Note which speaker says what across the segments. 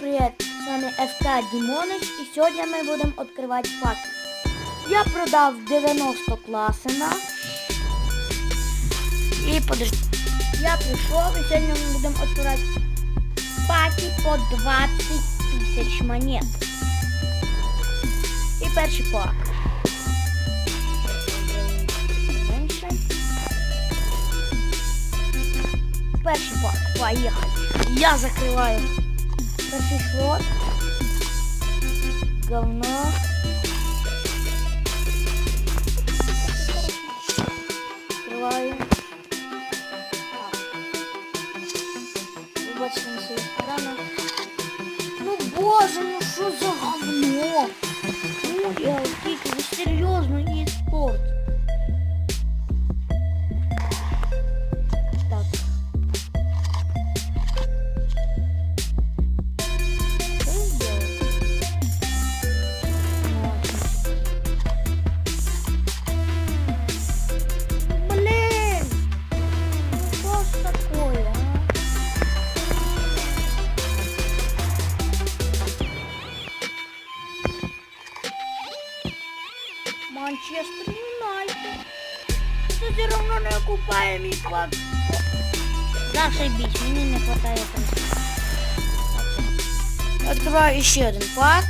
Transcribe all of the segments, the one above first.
Speaker 1: привет! С вами ФК Димоныч и сегодня мы будем открывать паки. Я продав 90 класена. І подожди. Я прийшов і сьогодні ми будемо відкривати паки по 20 тисяч монет. І перший пак. Менше. Перший пак. Поїхали. Я закриваю. Перший слот. Говно. Открываю. Вибачте на свої екрани. Ну боже, ну що за говно? Ну я тільки Манчестер Юнайтед. Это все равно не окупаем и клад. Зашибись, мне не хватает. Открываю еще один пак.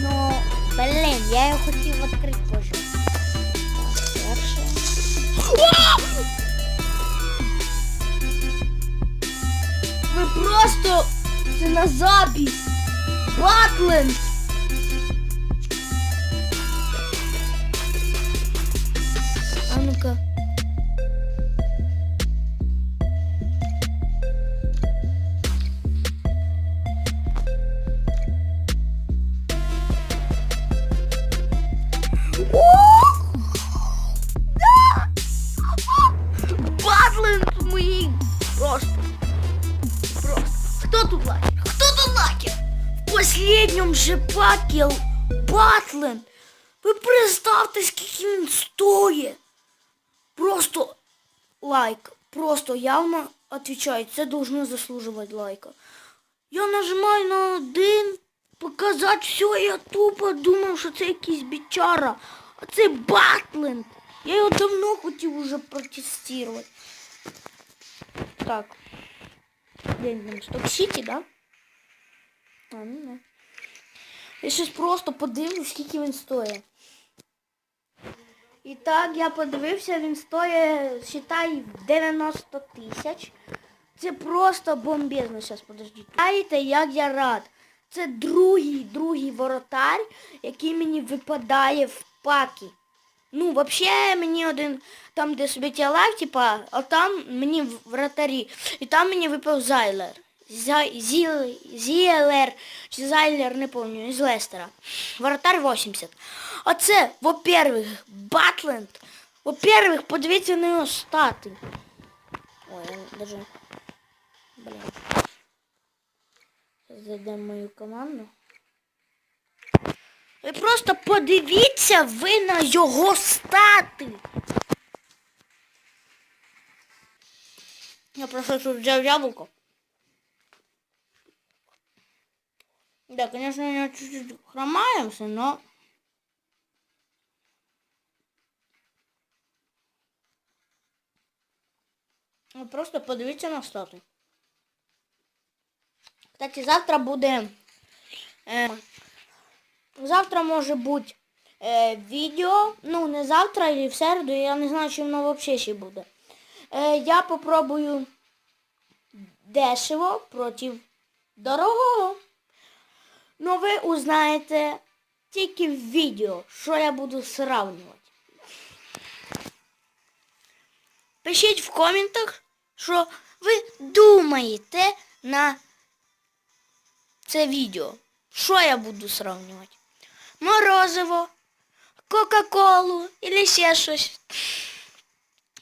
Speaker 1: Но, блин, я ее хотел открыть позже. Так, перше. Ви просто це на запись. Батленд. Кто тут лакер? В последнем же паке Батленд. Ви представте, скільки він стоїть. Просто лайк. Просто явно отвечаю, це должно заслуживать лайка. Я нажимаю на один, показати все, я тупо думав, що це якийсь бичара. А це Батленд. Я його давно хотів уже протестувати. Так. Де він там? Сток Сіті, да? А, ну не. Я щось просто подивлюсь, скільки він стоїть. І так, я подивився, він стоїть, считай, 90 тисяч. Це просто бомбезно. Зараз, подождіть. Знаєте, як я рад. Це другий, другий воротар, який мені випадає в пакі. Ну, взагалі мені один, там, де собі лайф, типа, а там мені вратарі. І там мені випав Зайлер. Зай- Зіл, Зілер, чи Зайлер, не пам'ятаю, із Лестера. Воротар 80. А це, во-первых, Батленд. Во-первых, подивіться на його стати. Ой, я даже... Зараз зайдемо мою команду. Ви просто подивіться ви на його стати. Я просто тут взяв яблуко. Да, конечно, у него чуть-чуть хромаемся, но... Ви Просто подивіться на стати. Кстати, завтра буде... Е, завтра може бути е, відео. Ну, не завтра, і в середу, я не знаю, чи воно взагалі ще буде. Е, я попробую дешево проти дорогого. Ну ви узнаєте тільки в відео, що я буду сравнювати. Пишіть в коментах, що ви думаєте на це відео. Що я буду сравнювати? Морозиво, Кока-Колу или ще щось.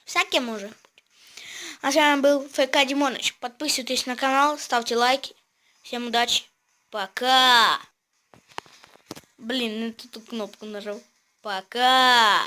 Speaker 1: Всяке може бути. А с вами был ФК Димоныч. Подписывайтесь на канал, ставьте лайки. Всем удачи. Пока. Блин, не ту кнопку нажал. Пока.